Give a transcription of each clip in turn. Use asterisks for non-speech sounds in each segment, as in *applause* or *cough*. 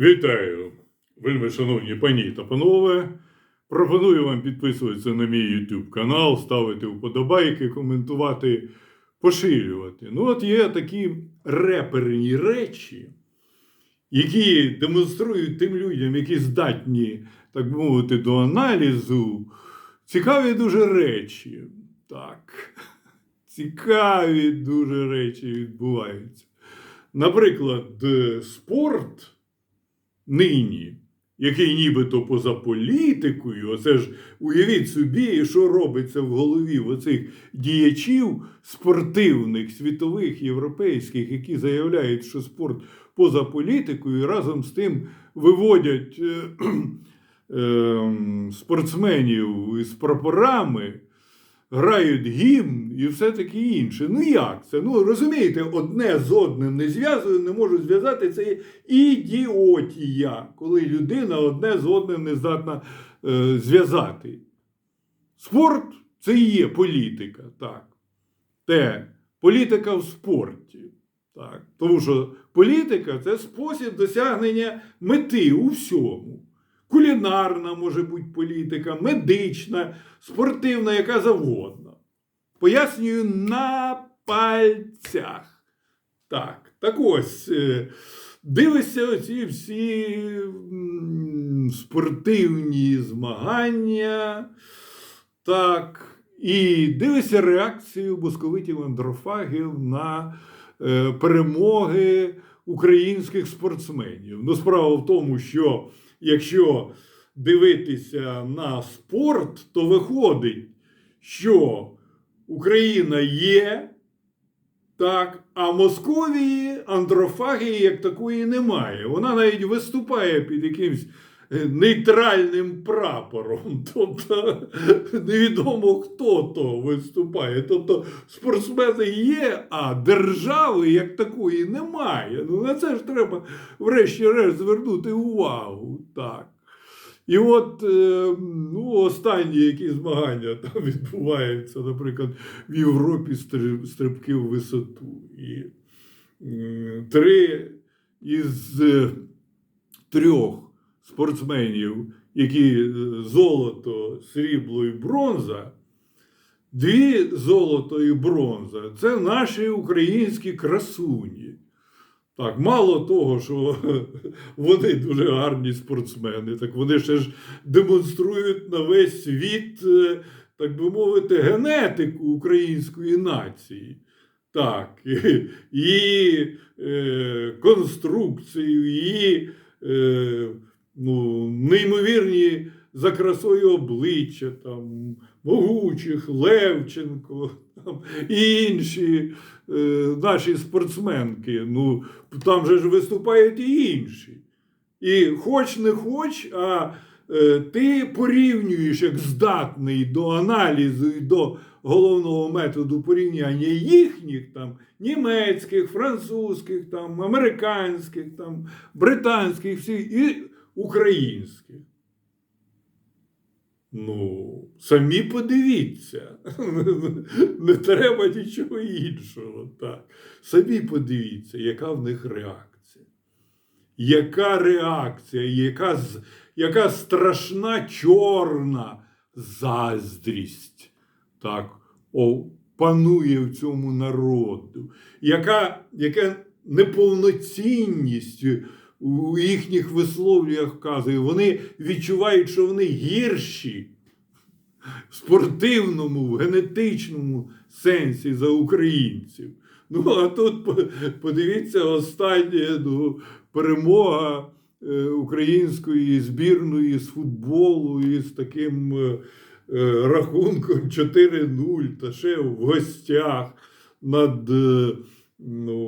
Вітаю, вельми шановні пані та панове. Пропоную вам підписуватися на мій YouTube канал, ставити вподобайки, коментувати, поширювати. Ну, от є такі реперні речі, які демонструють тим людям, які здатні, так би мовити, до аналізу. Цікаві дуже речі. Так. *laughs* Цікаві дуже речі відбуваються. Наприклад, е, спорт нині, який нібито поза політикою, оце ж уявіть собі, що робиться в голові оцих діячів спортивних, світових, європейських, які заявляють, що спорт поза політикою, і разом з тим виводять е, е, спортсменів із прапорами грають гімн і все таке інше. Ну як це? Ну розумієте, одне з одним не зв'язую, не можу зв'язати. Це ідіотія, коли людина одне з одним не здатна е, зв'язати. Спорт це і є політика, так. Те, політика в спорті. Так. Тому що політика це спосіб досягнення мети у всьому. Кулінарна може бути політика, медична, спортивна, яка завгодно. Пояснюю на пальцях. Так, так ось, е, дивишся оці всі спортивні змагання. Так, і дивишся реакцію босковитів андрофагів на е, перемоги українських спортсменів. Ну, справа в тому, що якщо дивитися на спорт, то виходить, що Україна є, так, а Московії андрофагії як такої немає. Вона навіть виступає під якимсь е, нейтральним прапором. *laughs* Тобто невідомо хто то виступає. Тобто спортсмени є, а держави як такої немає. Ну на це ж треба врешті-решт звернути увагу. Так. І от е, ну, останні які змагання *laughs* там відбуваються, наприклад, в Європі стрибки в висоту. І три із е, трьох спортсменів, які е, золото, срібло і бронза, дві золото і бронза це наші українські красуні. Так, мало того, що *laughs* вони дуже гарні спортсмени, так вони ще ж демонструють на весь світ, е, так би мовити, генетику української нації. Так, *laughs* і е, конструкцію, і е, ну, неймовірні за красою обличчя, там, могучих, Левченко там, і інші е, наші спортсменки. Ну, там же ж виступають і інші. І хоч не хоч, а е, ти порівнюєш як здатний до аналізу і до головного методу порівняння їхніх там німецьких, французьких, там, американських, там, британських всіх і українських. Ну, самі подивіться. *laughs* Не треба нічого іншого. Так. Самі подивіться, яка в них реакція. Яка реакція, яка, яка страшна чорна заздрість так, о, панує в цьому народу, яка, яка неповноцінність у їхніх висловлюях вказує. Вони відчувають, що вони гірші в спортивному, в генетичному сенсі за українців. Ну, а тут подивіться останнє ну, перемога е, української збірної з футболу із таким е, е, рахунком 4-0 та ще в гостях над ну,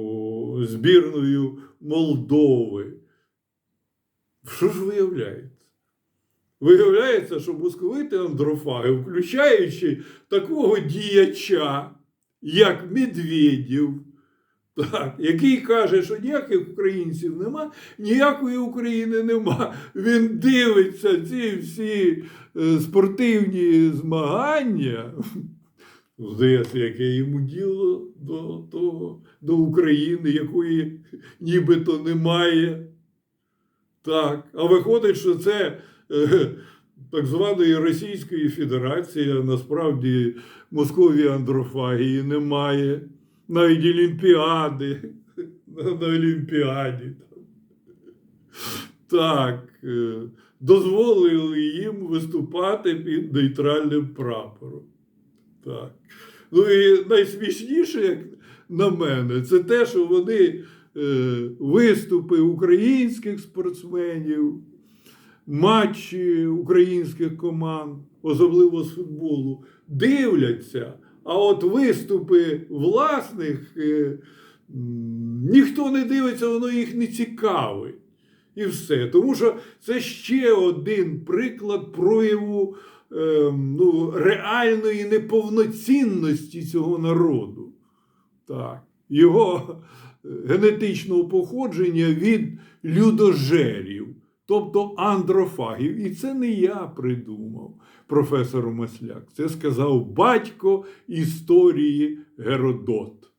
збірною Молдови. Що ж виявляється? Виявляється, що московити андрофаги, включаючи такого діяча, як Медведєв, так, який каже, що ніяких українців нема, ніякої України нема. Він дивиться ці всі е, спортивні змагання. Здається, яке йому діло до, того, до України, якої нібито немає. Так. А виходить, що це е, так званої Російської Федерації, насправді Московії андрофагії немає. Навіть Олімпіади. На, на Олімпіаді. Так. е, Дозволили їм виступати під нейтральним прапором. Так. Ну і найсмішніше, як на мене, це те, що вони е, виступи українських спортсменів, матчі українських команд, особливо з футболу, дивляться. А от виступи власних е, ніхто не дивиться, воно їх не цікавить. І все. Тому що це ще один приклад прояву ну, реальної неповноцінності цього народу. Так. Його е, генетичного походження від людожерів, тобто андрофагів. І це не я придумав, професор Масляк. Це сказав батько історії Геродот.